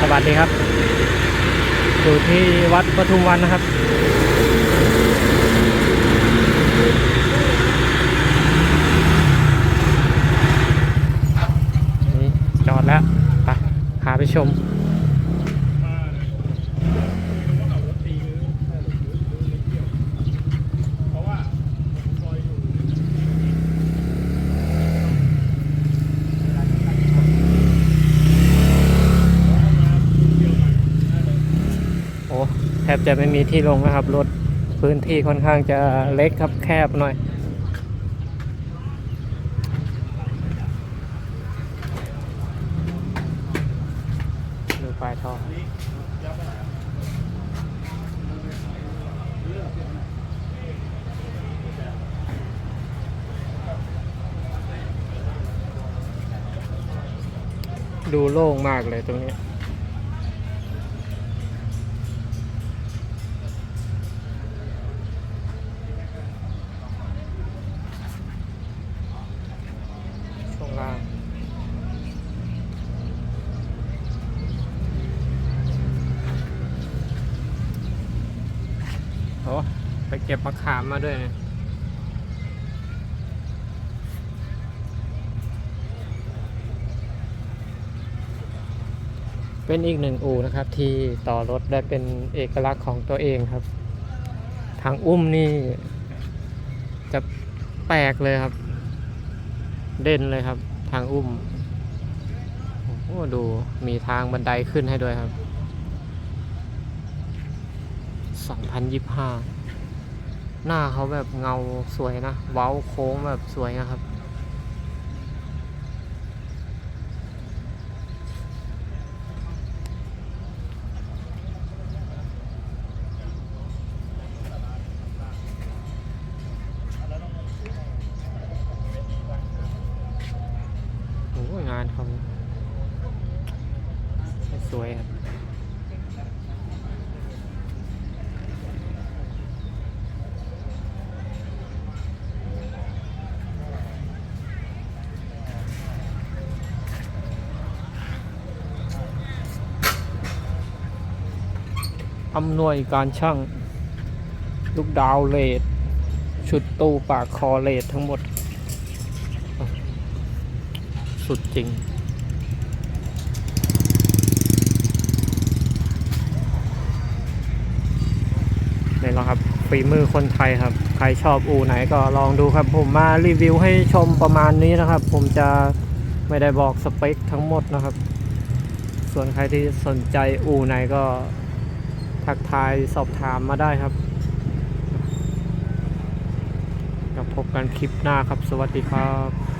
สวัสดีครับอยู่ที่วัดปทุมวันนะครับนี่จอดแล้ว ไปพาไปชม บจะไม่มีที่ลงนะครับ รถพื้นที่ค่อนข้างจะเล็กครับแคบหน่อย ดูปลายท่อดูโล่งมากเลยตรงนี้ อ้ไปเก็บมะขามมาด้วยเนี่ยเป็นอีกหนึ่งอู่นะครับ ที่ต่อรถได้เป็นเอกลักษณ์ของตัวเองครับ ทางอุ้มนี่ จะแปลกเลยครับ เด่นเลยครับ ทางอุ้มโอ้โหดูมีทางบันไดขึ้นให้ด้วยครับ 2025 หน้าเขาแบบเงาสวยนะ เว้าโค้งแบบสวยนะครับ โอ้งานเขาสวยครับ อำนวยการช่าง ลูกดาวเลดชุดตู้ปากคอเลดทั้งหมด สุดจริง นี่แหละครับฝีมือคนไทยครับ ใครชอบอู่ไหนก็ลองดูครับ ผมมารีวิวให้ชมประมาณนี้นะครับ ผมจะไม่ได้บอกสเปคทั้งหมดนะครับ ส่วนใครที่สนใจอู่ไหนก็ ทักทายสอบถามมาได้ครับแล้วพบกันคลิปหน้าครับ สวัสดีครับ